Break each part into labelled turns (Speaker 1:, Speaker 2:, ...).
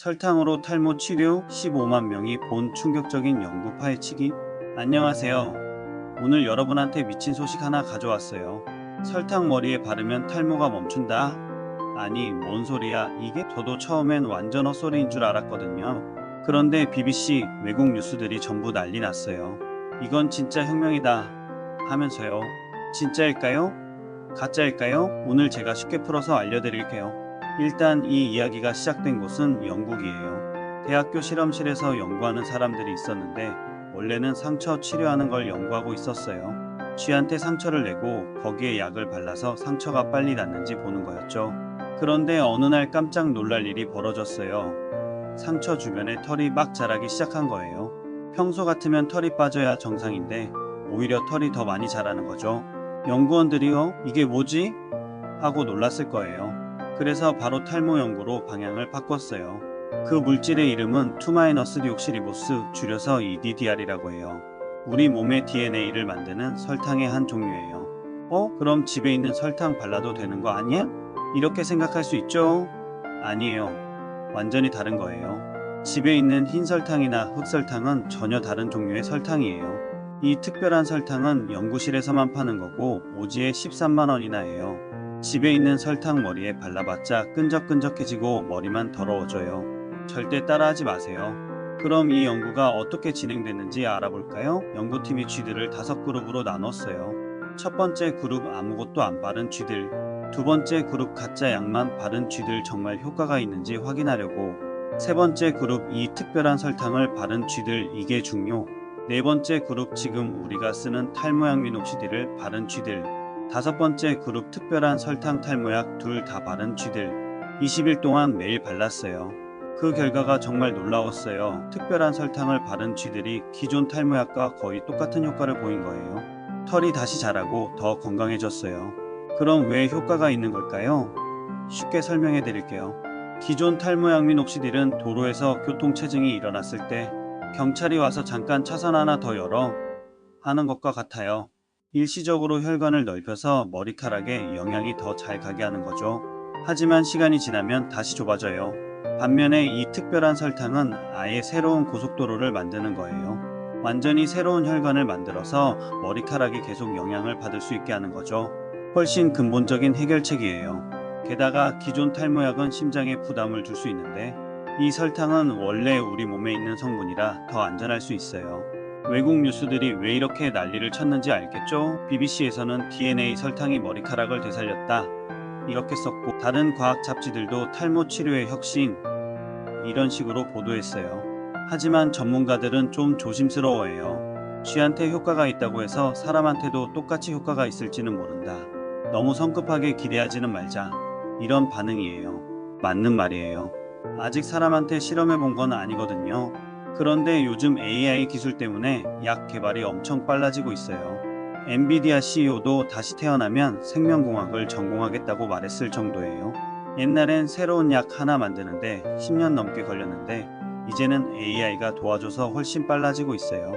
Speaker 1: 설탕으로 탈모 치료 15만 명이 본 충격적인 연구 파헤치기. 안녕하세요. 오늘 여러분한테 미친 소식 하나 가져왔어요. 설탕 머리에 바르면 탈모가 멈춘다. 아니, 뭔 소리야. 이게 저도 처음엔 완전 헛소리인 줄 알았거든요. 그런데 BBC 외국 뉴스들이 전부 난리 났어요. 이건 진짜 혁명이다. 하면서요. 진짜일까요? 가짜일까요? 오늘 제가 쉽게 풀어서 알려드릴게요. 일단 이 이야기가 시작된 곳은 영국이에요. 대학교 실험실에서 연구하는 사람들이 있었는데 원래는 상처 치료하는 걸 연구하고 있었어요. 쥐한테 상처를 내고 거기에 약을 발라서 상처가 빨리 낫는지 보는 거였죠. 그런데 어느 날 깜짝 놀랄 일이 벌어졌어요. 상처 주변에 털이 막 자라기 시작한 거예요. 평소 같으면 털이 빠져야 정상인데 오히려 털이 더 많이 자라는 거죠. 연구원들이요? 이게 뭐지? 하고 놀랐을 거예요. 그래서 바로 탈모 연구로 방향을 바꿨어요. 그 물질의 이름은 투마이너스디옥시리보스 줄여서 EDDR이라고 해요. 우리 몸의 DNA를 만드는 설탕의 한 종류예요. 어? 그럼 집에 있는 설탕 발라도 되는 거 아니야? 이렇게 생각할 수 있죠? 아니에요. 완전히 다른 거예요. 집에 있는 흰 설탕이나 흑설탕은 전혀 다른 종류의 설탕이에요. 이 특별한 설탕은 연구실에서만 파는 거고 오지에 13만 원이나 해요. 집에 있는 설탕 머리에 발라봤자 끈적끈적해지고 머리만 더러워져요. 절대 따라하지 마세요. 그럼 이 연구가 어떻게 진행됐는지 알아볼까요? 연구팀이 쥐들을 다섯 그룹으로 나눴어요. 첫 번째 그룹 아무것도 안 바른 쥐들, 두 번째 그룹 가짜 약만 바른 쥐들 정말 효과가 있는지 확인하려고, 세 번째 그룹 이 특별한 설탕을 바른 쥐들 이게 중요, 네 번째 그룹 지금 우리가 쓰는 탈모약 미녹시딜을 바른 쥐들, 다섯 번째 그룹 특별한 설탕 탈모약 둘 다 바른 쥐들, 20일 동안 매일 발랐어요. 그 결과가 정말 놀라웠어요. 특별한 설탕을 바른 쥐들이 기존 탈모약과 거의 똑같은 효과를 보인 거예요. 털이 다시 자라고 더 건강해졌어요. 그럼 왜 효과가 있는 걸까요? 쉽게 설명해 드릴게요. 기존 탈모약 미녹시딜은 도로에서 교통체증이 일어났을 때 경찰이 와서 잠깐 차선 하나 더 열어 하는 것과 같아요. 일시적으로 혈관을 넓혀서 머리카락에 영향이 더 잘 가게 하는 거죠. 하지만 시간이 지나면 다시 좁아져요. 반면에 이 특별한 설탕은 아예 새로운 고속도로를 만드는 거예요. 완전히 새로운 혈관을 만들어서 머리카락이 계속 영향을 받을 수 있게 하는 거죠. 훨씬 근본적인 해결책이에요. 게다가 기존 탈모약은 심장에 부담을 줄 수 있는데 이 설탕은 원래 우리 몸에 있는 성분이라 더 안전할 수 있어요. 외국 뉴스들이 왜 이렇게 난리를 쳤는지 알겠죠? BBC에서는 DNA 설탕이 머리카락을 되살렸다. 이렇게 썼고 다른 과학 잡지들도 탈모 치료의 혁신 이런 식으로 보도했어요. 하지만 전문가들은 좀 조심스러워해요. 쥐한테 효과가 있다고 해서 사람한테도 똑같이 효과가 있을지는 모른다. 너무 성급하게 기대하지는 말자. 이런 반응이에요. 맞는 말이에요. 아직 사람한테 실험해 본 건 아니거든요. 그런데 요즘 AI 기술 때문에 약 개발이 엄청 빨라지고 있어요. 엔비디아 CEO도 다시 태어나면 생명공학을 전공하겠다고 말했을 정도예요. 옛날엔 새로운 약 하나 만드는데 10년 넘게 걸렸는데 이제는 AI가 도와줘서 훨씬 빨라지고 있어요.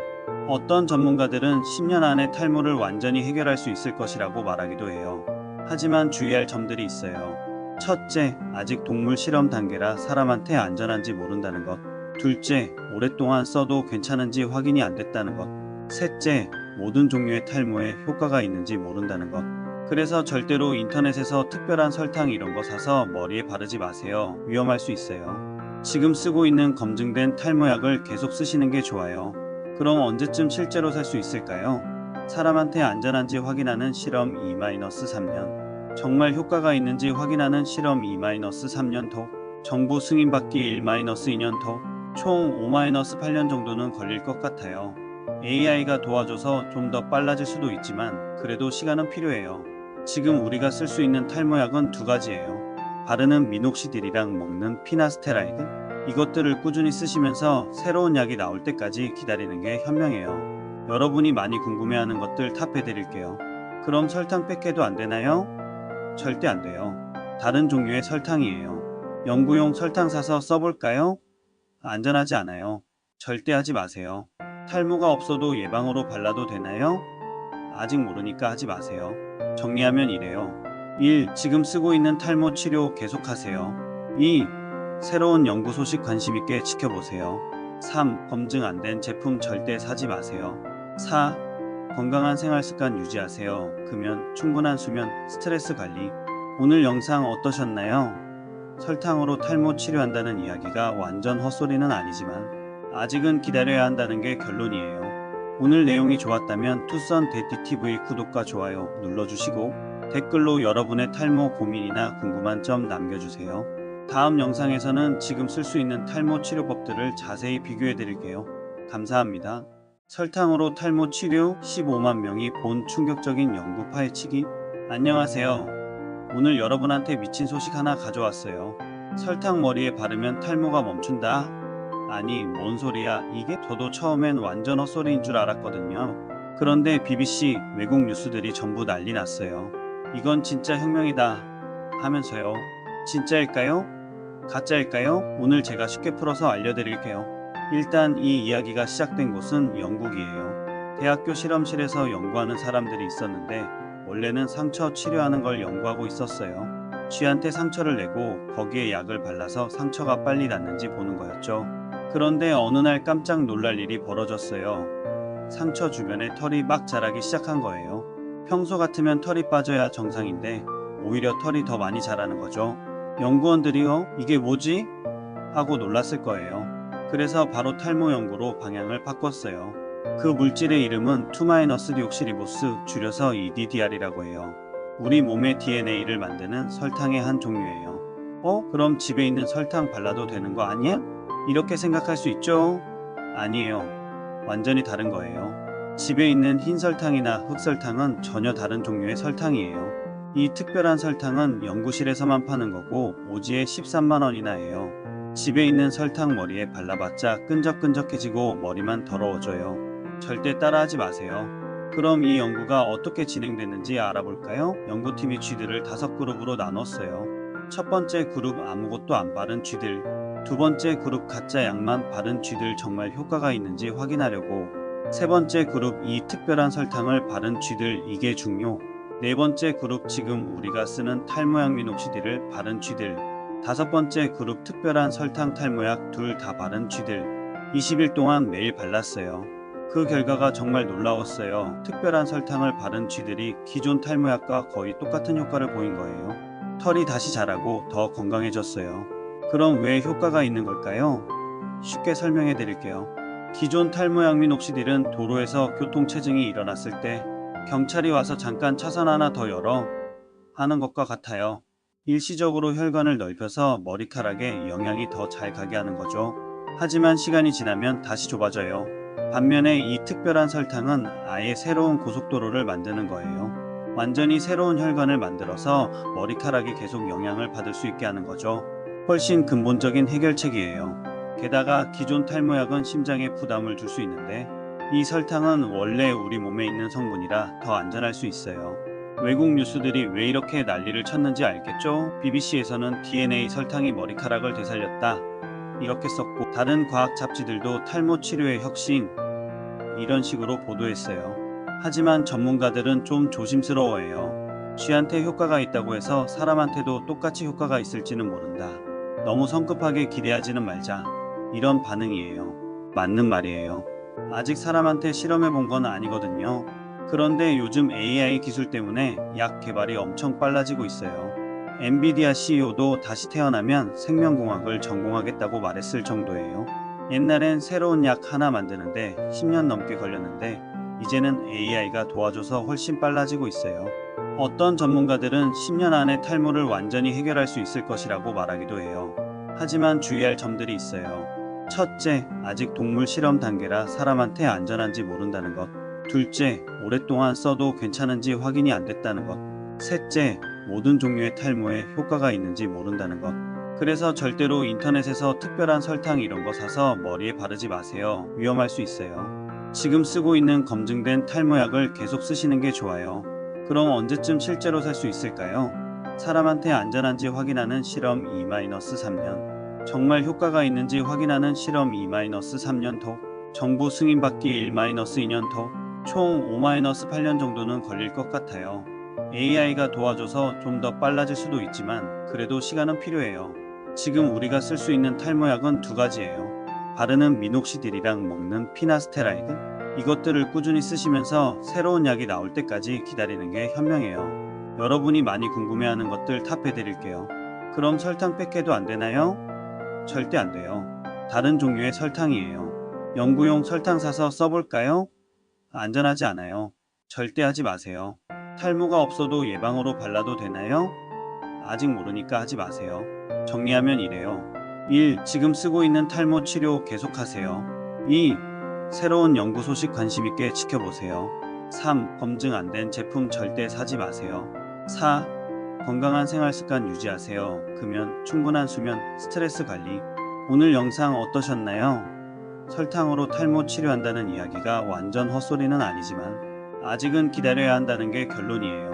Speaker 1: 어떤 전문가들은 10년 안에 탈모를 완전히 해결할 수 있을 것이라고 말하기도 해요. 하지만 주의할 점들이 있어요. 첫째, 아직 동물 실험 단계라 사람한테 안전한지 모른다는 것. 둘째, 오랫동안 써도 괜찮은지 확인이 안 됐다는 것. 셋째, 모든 종류의 탈모에 효과가 있는지 모른다는 것. 그래서 절대로 인터넷에서 특별한 설탕 이런 거 사서 머리에 바르지 마세요. 위험할 수 있어요. 지금 쓰고 있는 검증된 탈모약을 계속 쓰시는 게 좋아요. 그럼 언제쯤 실제로 살 수 있을까요? 사람한테 안전한지 확인하는 실험 2-3년. 정말 효과가 있는지 확인하는 실험 2-3년 더. 정부 승인받기 1-2년 더. 총 5-8년 정도는 걸릴 것 같아요. AI가 도와줘서 좀 더 빨라질 수도 있지만 그래도 시간은 필요해요. 지금 우리가 쓸 수 있는 탈모약은 두 가지예요. 바르는 미녹시딜이랑 먹는 피나스테라이드. 이것들을 꾸준히 쓰시면서 새로운 약이 나올 때까지 기다리는 게 현명해요. 여러분이 많이 궁금해하는 것들 탑해드릴게요. 그럼 설탕 뺏겨도 안 되나요? 절대 안 돼요. 다른 종류의 설탕이에요. 연구용 설탕 사서 써볼까요? 안전하지 않아요. 절대 하지 마세요. 탈모가 없어도 예방으로 발라도 되나요? 아직 모르니까 하지 마세요. 정리하면 이래요. 1. 지금 쓰고 있는 탈모 치료 계속하세요. 2. 새로운 연구 소식 관심 있게 지켜보세요. 3. 검증 안 된 제품 절대 사지 마세요. 4. 건강한 생활 습관 유지하세요. 금연, 충분한 수면, 스트레스 관리. 오늘 영상 어떠셨나요? 설탕으로 탈모 치료한다는 이야기가 완전 헛소리는 아니지만 아직은 기다려야 한다는 게 결론이에요. 오늘 내용이 좋았다면 투썬 데티TV 구독과 좋아요 눌러주시고 댓글로 여러분의 탈모 고민이나 궁금한 점 남겨주세요. 다음 영상에서는 지금 쓸 수 있는 탈모 치료법들을 자세히 비교해 드릴게요. 감사합니다. 설탕으로 탈모 치료 15만 명이 본 충격적인 연구 파헤치기. 안녕하세요. 오늘 여러분한테 미친 소식 하나 가져왔어요. 설탕 머리에 바르면 탈모가 멈춘다. 아니, 뭔 소리야. 이게 저도 처음엔 완전 헛소리인 줄 알았거든요. 그런데 BBC 외국 뉴스들이 전부 난리 났어요. 이건 진짜 혁명이다. 하면서요. 진짜일까요? 가짜일까요? 오늘 제가 쉽게 풀어서 알려드릴게요. 일단 이 이야기가 시작된 곳은 영국이에요. 대학교 실험실에서 연구하는 사람들이 있었는데 원래는 상처 치료하는 걸 연구하고 있었어요. 쥐한테 상처를 내고 거기에 약을 발라서 상처가 빨리 낫는지 보는 거였죠. 그런데 어느 날 깜짝 놀랄 일이 벌어졌어요. 상처 주변에 털이 막 자라기 시작한 거예요. 평소 같으면 털이 빠져야 정상인데 오히려 털이 더 많이 자라는 거죠. 연구원들이요? 이게 뭐지? 하고 놀랐을 거예요. 그래서 바로 탈모 연구로 방향을 바꿨어요. 그 물질의 이름은 투마이너스 디옥시리보스 줄여서 EDDR이라고 해요. 우리 몸의 DNA를 만드는 설탕의 한 종류예요. 어? 그럼 집에 있는 설탕 발라도 되는 거 아니야? 이렇게 생각할 수 있죠? 아니에요. 완전히 다른 거예요. 집에 있는 흰 설탕이나 흑설탕은 전혀 다른 종류의 설탕이에요. 이 특별한 설탕은 연구실에서만 파는 거고 오지에 13만 원이나 해요. 집에 있는 설탕 머리에 발라봤자 끈적끈적해지고 머리만 더러워져요. 절대 따라하지 마세요. 그럼 이 연구가 어떻게 진행됐는지 알아볼까요? 연구팀이 쥐들을 다섯 그룹으로 나눴어요. 첫 번째 그룹 아무것도 안 바른 쥐들, 두 번째 그룹 가짜 약만 바른 쥐들 정말 효과가 있는지 확인하려고, 세 번째 그룹 이 특별한 설탕을 바른 쥐들 이게 중요, 네 번째 그룹 지금 우리가 쓰는 탈모약 미녹시딜을 바른 쥐들, 다섯 번째 그룹 특별한 설탕 탈모약 둘 다 바른 쥐들, 20일 동안 매일 발랐어요. 그 결과가 정말 놀라웠어요. 특별한 설탕을 바른 쥐들이 기존 탈모약과 거의 똑같은 효과를 보인 거예요. 털이 다시 자라고 더 건강해졌어요. 그럼 왜 효과가 있는 걸까요? 쉽게 설명해 드릴게요. 기존 탈모약 미녹시딜은 도로에서 교통체증이 일어났을 때 경찰이 와서 잠깐 차선 하나 더 열어 하는 것과 같아요. 일시적으로 혈관을 넓혀서 머리카락에 영향이 더 잘 가게 하는 거죠. 하지만 시간이 지나면 다시 좁아져요. 반면에 이 특별한 설탕은 아예 새로운 고속도로를 만드는 거예요. 완전히 새로운 혈관을 만들어서 머리카락이 계속 영향을 받을 수 있게 하는 거죠. 훨씬 근본적인 해결책이에요. 게다가 기존 탈모약은 심장에 부담을 줄 수 있는데 이 설탕은 원래 우리 몸에 있는 성분이라 더 안전할 수 있어요. 외국 뉴스들이 왜 이렇게 난리를 쳤는지 알겠죠? BBC에서는 DNA 설탕이 머리카락을 되살렸다. 이렇게 썼고 다른 과학 잡지들도 탈모 치료의 혁신 이런 식으로 보도했어요. 하지만 전문가들은 좀 조심스러워해요. 쥐한테 효과가 있다고 해서 사람한테도 똑같이 효과가 있을지는 모른다. 너무 성급하게 기대하지는 말자. 이런 반응이에요. 맞는 말이에요. 아직 사람한테 실험해 본 건 아니거든요. 그런데 요즘 AI 기술 때문에 약 개발이 엄청 빨라지고 있어요. 엔비디아 CEO도 다시 태어나면 생명공학을 전공하겠다고 말했을 정도예요. 옛날엔 새로운 약 하나 만드는데 10년 넘게 걸렸는데 이제는 AI가 도와줘서 훨씬 빨라지고 있어요. 어떤 전문가들은 10년 안에 탈모를 완전히 해결할 수 있을 것이라고 말하기도 해요. 하지만 주의할 점들이 있어요. 첫째, 아직 동물 실험 단계라 사람한테 안전한지 모른다는 것. 둘째, 오랫동안 써도 괜찮은지 확인이 안 됐다는 것. 셋째, 모든 종류의 탈모에 효과가 있는지 모른다는 것. 그래서 절대로 인터넷에서 특별한 설탕 이런 거 사서 머리에 바르지 마세요. 위험할 수 있어요. 지금 쓰고 있는 검증된 탈모약을 계속 쓰시는 게 좋아요. 그럼 언제쯤 실제로 살 수 있을까요? 사람한테 안전한지 확인하는 실험 2-3년. 정말 효과가 있는지 확인하는 실험 2-3년 더. 정부 승인받기 1-2년 더. 총 5-8년 정도는 걸릴 것 같아요. AI가 도와줘서 좀 더 빨라질 수도 있지만 그래도 시간은 필요해요. 지금 우리가 쓸 수 있는 탈모약은 두 가지예요. 바르는 미녹시딜이랑 먹는 피나스테라이드. 이것들을 꾸준히 쓰시면서 새로운 약이 나올 때까지 기다리는 게 현명해요. 여러분이 많이 궁금해하는 것들 탑해드릴게요. 그럼 설탕 뺏게도 안 되나요? 절대 안 돼요. 다른 종류의 설탕이에요. 연구용 설탕 사서 써볼까요? 안전하지 않아요. 절대 하지 마세요. 탈모가 없어도 예방으로 발라도 되나요? 아직 모르니까 하지 마세요. 정리하면 이래요. 1. 지금 쓰고 있는 탈모 치료 계속하세요. 2. 새로운 연구 소식 관심 있게 지켜보세요. 3. 검증 안 된 제품 절대 사지 마세요. 4. 건강한 생활 습관 유지하세요. 금연, 충분한 수면, 스트레스 관리. 오늘 영상 어떠셨나요? 설탕으로 탈모 치료한다는 이야기가 완전 헛소리는 아니지만 아직은 기다려야 한다는 게 결론이에요.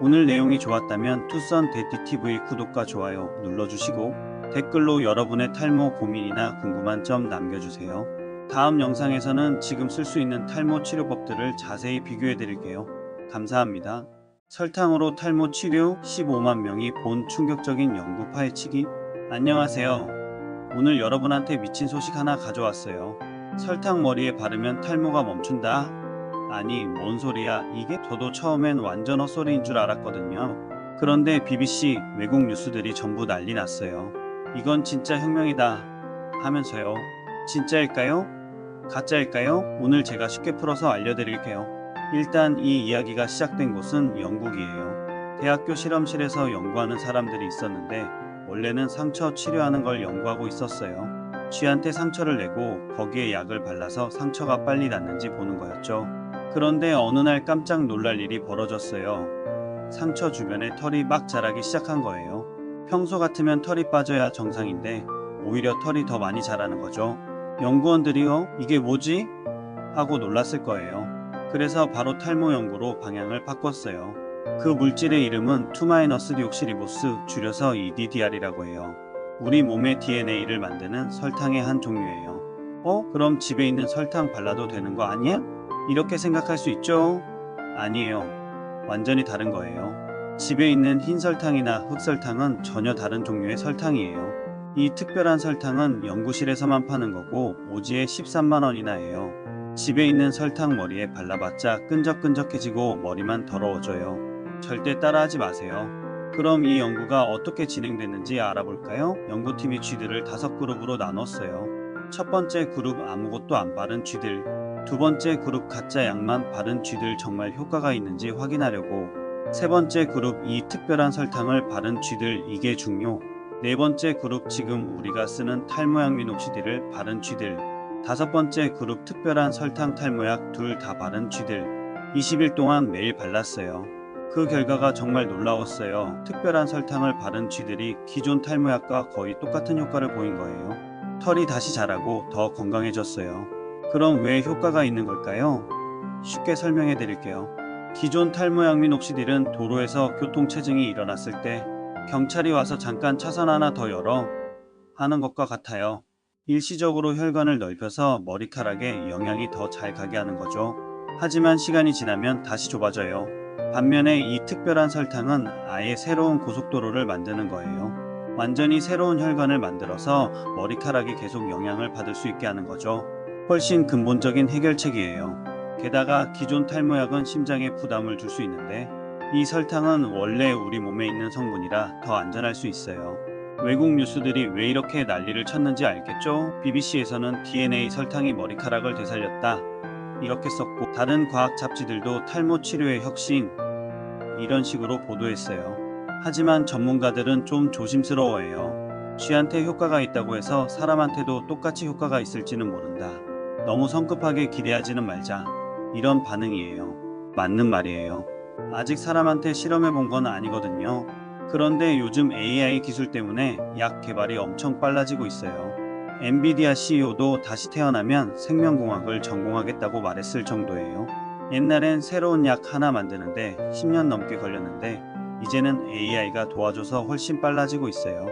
Speaker 1: 오늘 내용이 좋았다면 투썬 데디TV 구독과 좋아요 눌러주시고 댓글로 여러분의 탈모 고민이나 궁금한 점 남겨주세요. 다음 영상에서는 지금 쓸 수 있는 탈모 치료법들을 자세히 비교해 드릴게요. 감사합니다. 설탕으로 탈모 치료 15만 명이 본 충격적인 연구 파헤치기. 안녕하세요. 오늘 여러분한테 미친 소식 하나 가져왔어요. 설탕 머리에 바르면 탈모가 멈춘다. 아니, 뭔 소리야. 이게 저도 처음엔 완전 헛소리인 줄 알았거든요. 그런데 BBC 외국 뉴스들이 전부 난리 났어요. 이건 진짜 혁명이다. 하면서요. 진짜일까요? 가짜일까요? 오늘 제가 쉽게 풀어서 알려드릴게요. 일단 이 이야기가 시작된 곳은 영국이에요. 대학교 실험실에서 연구하는 사람들이 있었는데 원래는 상처 치료하는 걸 연구하고 있었어요. 쥐한테 상처를 내고 거기에 약을 발라서 상처가 빨리 낫는지 보는 거였죠. 그런데 어느 날 깜짝 놀랄 일이 벌어졌어요. 상처 주변에 털이 막 자라기 시작한 거예요. 평소 같으면 털이 빠져야 정상인데 오히려 털이 더 많이 자라는 거죠. 연구원들이요, 이게 뭐지? 하고 놀랐을 거예요. 그래서 바로 탈모 연구로 방향을 바꿨어요. 그 물질의 이름은 투마이너스 디옥시리보스 줄여서 EDDR이라고 해요. 우리 몸의 DNA를 만드는 설탕의 한 종류예요. 어? 그럼 집에 있는 설탕 발라도 되는 거 아니야? 이렇게 생각할 수 있죠? 아니에요. 완전히 다른 거예요. 집에 있는 흰 설탕이나 흑설탕은 전혀 다른 종류의 설탕이에요. 이 특별한 설탕은 연구실에서만 파는 거고 오지에 13만 원이나 해요. 집에 있는 설탕 머리에 발라봤자 끈적끈적해지고 머리만 더러워져요. 절대 따라하지 마세요. 그럼 이 연구가 어떻게 진행됐는지 알아볼까요? 연구팀이 쥐들을 다섯 그룹으로 나눴어요. 첫 번째 그룹 아무것도 안 바른 쥐들, 두 번째 그룹 가짜 약만 바른 쥐들 정말 효과가 있는지 확인하려고, 세 번째 그룹 이 특별한 설탕을 바른 쥐들 이게 중요, 네 번째 그룹 지금 우리가 쓰는 탈모약 미녹시딜을 바른 쥐들, 다섯 번째 그룹 특별한 설탕 탈모약 둘 다 바른 쥐들, 20일 동안 매일 발랐어요. 그 결과가 정말 놀라웠어요. 특별한 설탕을 바른 쥐들이 기존 탈모약과 거의 똑같은 효과를 보인 거예요. 털이 다시 자라고 더 건강해졌어요. 그럼 왜 효과가 있는 걸까요? 쉽게 설명해 드릴게요. 기존 탈모약 미녹시딜은 도로에서 교통체증이 일어났을 때 경찰이 와서 잠깐 차선 하나 더 열어 하는 것과 같아요. 일시적으로 혈관을 넓혀서 머리카락에 영향이 더 잘 가게 하는 거죠. 하지만 시간이 지나면 다시 좁아져요. 반면에 이 특별한 설탕은 아예 새로운 고속도로를 만드는 거예요. 완전히 새로운 혈관을 만들어서 머리카락이 계속 영향을 받을 수 있게 하는 거죠. 훨씬 근본적인 해결책이에요. 게다가 기존 탈모약은 심장에 부담을 줄 수 있는데 이 설탕은 원래 우리 몸에 있는 성분이라 더 안전할 수 있어요. 외국 뉴스들이 왜 이렇게 난리를 쳤는지 알겠죠? BBC에서는 DNA 설탕이 머리카락을 되살렸다. 이렇게 썼고 다른 과학 잡지들도 탈모 치료의 혁신 이런 식으로 보도했어요. 하지만 전문가들은 좀 조심스러워해요. 쥐한테 효과가 있다고 해서 사람한테도 똑같이 효과가 있을지는 모른다. 너무 성급하게 기대하지는 말자. 이런 반응이에요. 맞는 말이에요. 아직 사람한테 실험해 본 건 아니거든요. 그런데 요즘 AI 기술 때문에 약 개발이 엄청 빨라지고 있어요. 엔비디아 CEO도 다시 태어나면 생명공학을 전공하겠다고 말했을 정도예요. 옛날엔 새로운 약 하나 만드는데 10년 넘게 걸렸는데 이제는 AI가 도와줘서 훨씬 빨라지고 있어요.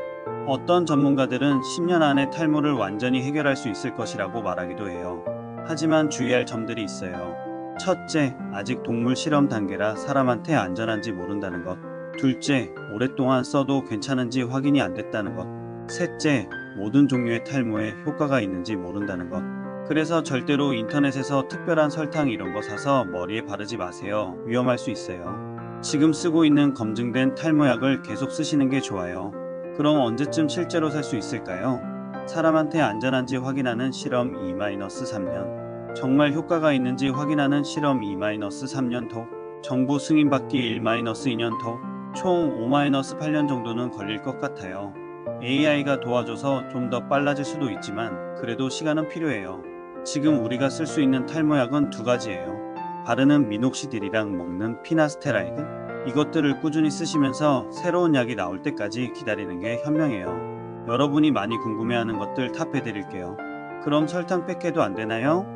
Speaker 1: 어떤 전문가들은 10년 안에 탈모를 완전히 해결할 수 있을 것이라고 말하기도 해요. 하지만 주의할 점들이 있어요. 첫째, 아직 동물 실험 단계라 사람한테 안전한지 모른다는 것. 둘째, 오랫동안 써도 괜찮은지 확인이 안 됐다는 것. 셋째, 모든 종류의 탈모에 효과가 있는지 모른다는 것. 그래서 절대로 인터넷에서 특별한 설탕 이런 거 사서 머리에 바르지 마세요. 위험할 수 있어요. 지금 쓰고 있는 검증된 탈모약을 계속 쓰시는 게 좋아요. 그럼 언제쯤 실제로 살 수 있을까요? 사람한테 안전한지 확인하는 실험 2-3년. 정말 효과가 있는지 확인하는 실험 2-3년 더. 정부 승인받기 1-2년 더. 총 5-8년 정도는 걸릴 것 같아요. AI가 도와줘서 좀 더 빨라질 수도 있지만 그래도 시간은 필요해요. 지금 우리가 쓸 수 있는 탈모약은 두 가지예요. 바르는 미녹시딜이랑 먹는 피나스테라이드. 이것들을 꾸준히 쓰시면서 새로운 약이 나올 때까지 기다리는 게 현명해요. 여러분이 많이 궁금해하는 것들 탑해드릴게요. 그럼 설탕 뺏겨도 안 되나요?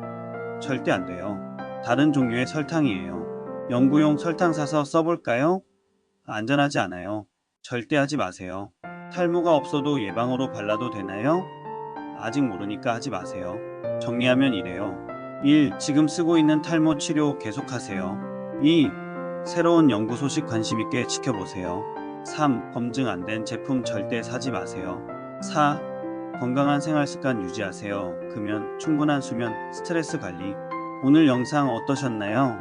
Speaker 1: 절대 안 돼요. 다른 종류의 설탕이에요. 연구용 설탕 사서 써볼까요? 안전하지 않아요. 절대 하지 마세요. 탈모가 없어도 예방으로 발라도 되나요? 아직 모르니까 하지 마세요. 정리하면 이래요. 1. 지금 쓰고 있는 탈모 치료 계속하세요. 2. 새로운 연구 소식 관심 있게 지켜보세요. 3. 검증 안 된 제품 절대 사지 마세요. 4. 건강한 생활 습관 유지하세요. 금연, 충분한 수면, 스트레스 관리. 오늘 영상 어떠셨나요?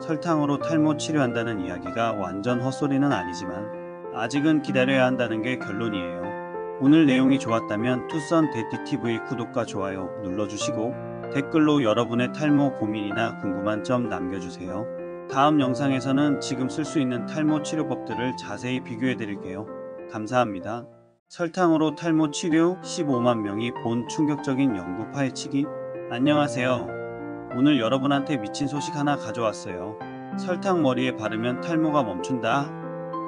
Speaker 1: 설탕으로 탈모 치료한다는 이야기가 완전 헛소리는 아니지만 아직은 기다려야 한다는 게 결론이에요. 오늘 내용이 좋았다면 투썬 데디TV 구독과 좋아요 눌러주시고 댓글로 여러분의 탈모 고민이나 궁금한 점 남겨주세요. 다음 영상에서는 지금 쓸 수 있는 탈모 치료법들을 자세히 비교해 드릴게요. 감사합니다. 설탕으로 탈모 치료 15만 명이 본 충격적인 연구 파헤치기. 안녕하세요. 오늘 여러분한테 미친 소식 하나 가져왔어요. 설탕 머리에 바르면 탈모가 멈춘다.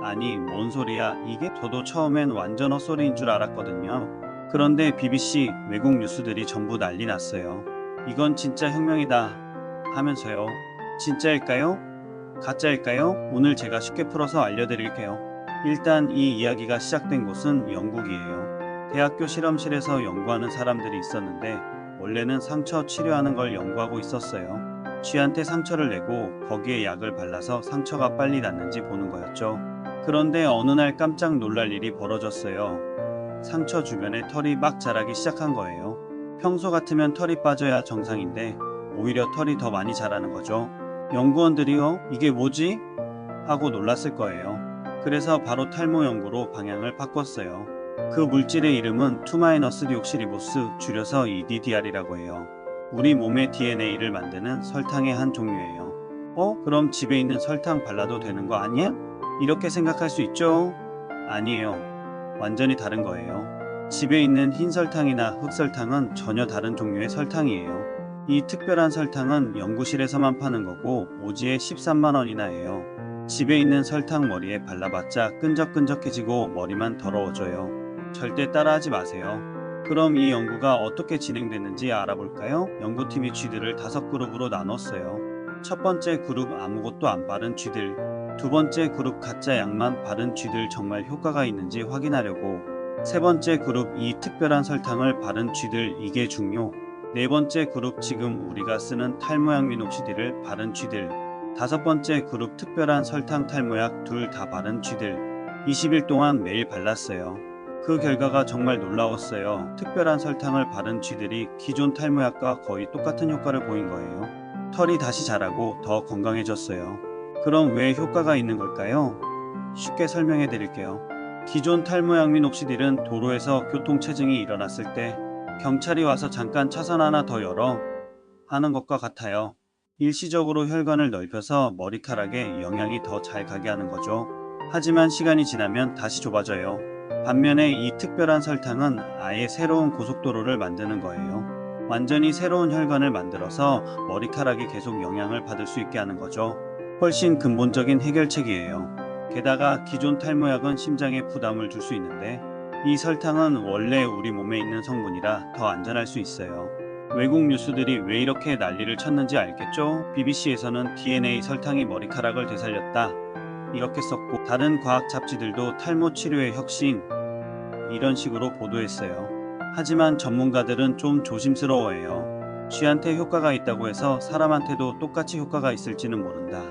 Speaker 1: 아니, 뭔 소리야. 이게 저도 처음엔 완전 헛소리인 줄 알았거든요. 그런데 BBC 외국 뉴스들이 전부 난리 났어요. 이건 진짜 혁명이다. 하면서요. 진짜일까요? 가짜일까요? 오늘 제가 쉽게 풀어서 알려드릴게요. 일단 이 이야기가 시작된 곳은 영국이에요. 대학교 실험실에서 연구하는 사람들이 있었는데 원래는 상처 치료하는 걸 연구하고 있었어요. 쥐한테 상처를 내고 거기에 약을 발라서 상처가 빨리 낫는지 보는 거였죠. 그런데 어느 날 깜짝 놀랄 일이 벌어졌어요. 상처 주변에 털이 막 자라기 시작한 거예요. 평소 같으면 털이 빠져야 정상인데 오히려 털이 더 많이 자라는 거죠. 연구원들이요? 이게 뭐지? 하고 놀랐을 거예요. 그래서 바로 탈모 연구로 방향을 바꿨어요. 그 물질의 이름은 투마이너스디옥시리보스 줄여서 EDDR이라고 해요. 우리 몸의 DNA를 만드는 설탕의 한 종류예요. 어? 그럼 집에 있는 설탕 발라도 되는 거 아니야? 이렇게 생각할 수 있죠? 아니에요. 완전히 다른 거예요. 집에 있는 흰 설탕이나 흑설탕은 전혀 다른 종류의 설탕이에요. 이 특별한 설탕은 연구실에서만 파는 거고 오지에 13만 원이나 해요. 집에 있는 설탕 머리에 발라봤자 끈적끈적해지고 머리만 더러워져요. 절대 따라하지 마세요. 그럼 이 연구가 어떻게 진행됐는지 알아볼까요? 연구팀이 쥐들을 다섯 그룹으로 나눴어요. 첫 번째 그룹 아무것도 안 바른 쥐들, 두 번째 그룹 가짜 약만 바른 쥐들 정말 효과가 있는지 확인하려고, 세 번째 그룹 이 특별한 설탕을 바른 쥐들 이게 중요, 네 번째 그룹 지금 우리가 쓰는 탈모약 미녹시딜을 바른 쥐들, 다섯 번째 그룹 특별한 설탕 탈모약 둘 다 바른 쥐들, 20일 동안 매일 발랐어요. 그 결과가 정말 놀라웠어요. 특별한 설탕을 바른 쥐들이 기존 탈모약과 거의 똑같은 효과를 보인 거예요. 털이 다시 자라고 더 건강해졌어요. 그럼 왜 효과가 있는 걸까요? 쉽게 설명해 드릴게요. 기존 탈모약 미녹시딜은 도로에서 교통체증이 일어났을 때 경찰이 와서 잠깐 차선 하나 더 열어 하는 것과 같아요. 일시적으로 혈관을 넓혀서 머리카락에 영향이 더 잘 가게 하는 거죠. 하지만 시간이 지나면 다시 좁아져요. 반면에 이 특별한 설탕은 아예 새로운 고속도로를 만드는 거예요. 완전히 새로운 혈관을 만들어서 머리카락이 계속 영향을 받을 수 있게 하는 거죠. 훨씬 근본적인 해결책이에요. 게다가 기존 탈모약은 심장에 부담을 줄 수 있는데 이 설탕은 원래 우리 몸에 있는 성분이라 더 안전할 수 있어요. 외국 뉴스들이 왜 이렇게 난리를 쳤는지 알겠죠? BBC에서는 DNA 설탕이 머리카락을 되살렸다. 이렇게 썼고 다른 과학 잡지들도 탈모 치료의 혁신 이런 식으로 보도했어요. 하지만 전문가들은 좀 조심스러워해요. 쥐한테 효과가 있다고 해서 사람한테도 똑같이 효과가 있을지는 모른다.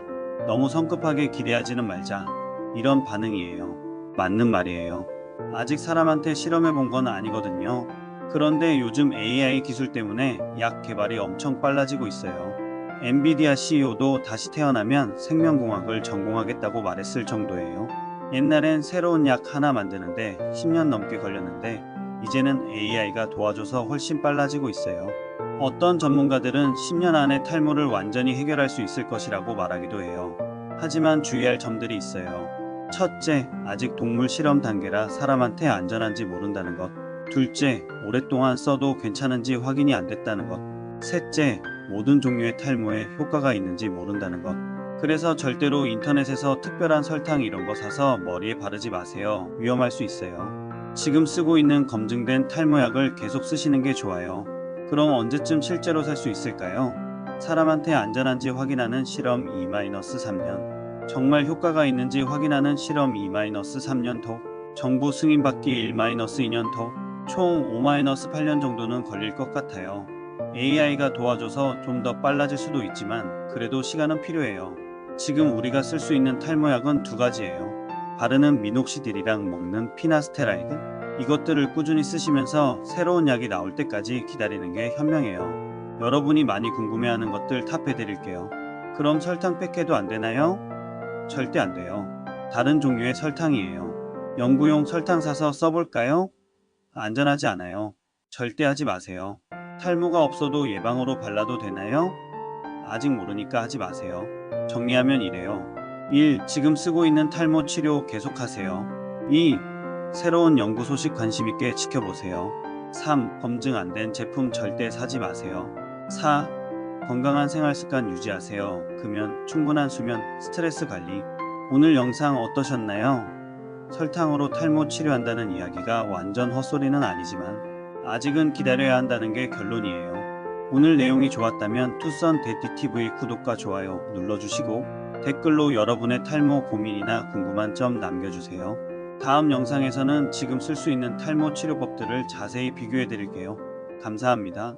Speaker 1: 너무 성급하게 기대하지는 말자. 이런 반응이에요. 맞는 말이에요. 아직 사람한테 실험해 본 건 아니거든요. 그런데 요즘 AI 기술 때문에 약 개발이 엄청 빨라지고 있어요. 엔비디아 CEO도 다시 태어나면 생명공학을 전공하겠다고 말했을 정도예요. 옛날엔 새로운 약 하나 만드는데 10년 넘게 걸렸는데 이제는 AI가 도와줘서 훨씬 빨라지고 있어요. 어떤 전문가들은 10년 안에 탈모를 완전히 해결할 수 있을 것이라고 말하기도 해요. 하지만 주의할 점들이 있어요. 첫째, 아직 동물 실험 단계라 사람한테 안전한지 모른다는 것. 둘째, 오랫동안 써도 괜찮은지 확인이 안 됐다는 것. 셋째, 모든 종류의 탈모에 효과가 있는지 모른다는 것. 그래서 절대로 인터넷에서 특별한 설탕 이런 거 사서 머리에 바르지 마세요. 위험할 수 있어요. 지금 쓰고 있는 검증된 탈모약을 계속 쓰시는 게 좋아요. 그럼 언제쯤 실제로 살 수 있을까요? 사람한테 안전한지 확인하는 실험 2-3년. 정말 효과가 있는지 확인하는 실험 2-3년 더. 정부 승인받기 1-2년 더. 총 5-8년 정도는 걸릴 것 같아요. AI가 도와줘서 좀 더 빨라질 수도 있지만 그래도 시간은 필요해요. 지금 우리가 쓸 수 있는 탈모약은 두 가지예요. 바르는 미녹시딜이랑 먹는 피나스테라이드. 이것들을 꾸준히 쓰시면서 새로운 약이 나올 때까지 기다리는 게 현명해요. 여러분이 많이 궁금해하는 것들 탑해드릴게요. 그럼 설탕 뺏겨도 안 되나요? 절대 안 돼요. 다른 종류의 설탕이에요. 연구용 설탕 사서 써볼까요? 안전하지 않아요. 절대 하지 마세요. 탈모가 없어도 예방으로 발라도 되나요? 아직 모르니까 하지 마세요. 정리하면 이래요. 1. 지금 쓰고 있는 탈모 치료 계속하세요. 2. 새로운 연구 소식 관심 있게 지켜보세요. 3. 검증 안 된 제품 절대 사지 마세요. 4. 건강한 생활 습관 유지하세요. 금연, 충분한 수면, 스트레스 관리. 오늘 영상 어떠셨나요? 설탕으로 탈모 치료한다는 이야기가 완전 헛소리는 아니지만 아직은 기다려야 한다는 게 결론이에요. 오늘 내용이 좋았다면 투썬 데티TV 구독과 좋아요 눌러주시고 댓글로 여러분의 탈모 고민이나 궁금한 점 남겨주세요. 다음 영상에서는 지금 쓸 수 있는 탈모 치료법들을 자세히 비교해 드릴게요. 감사합니다.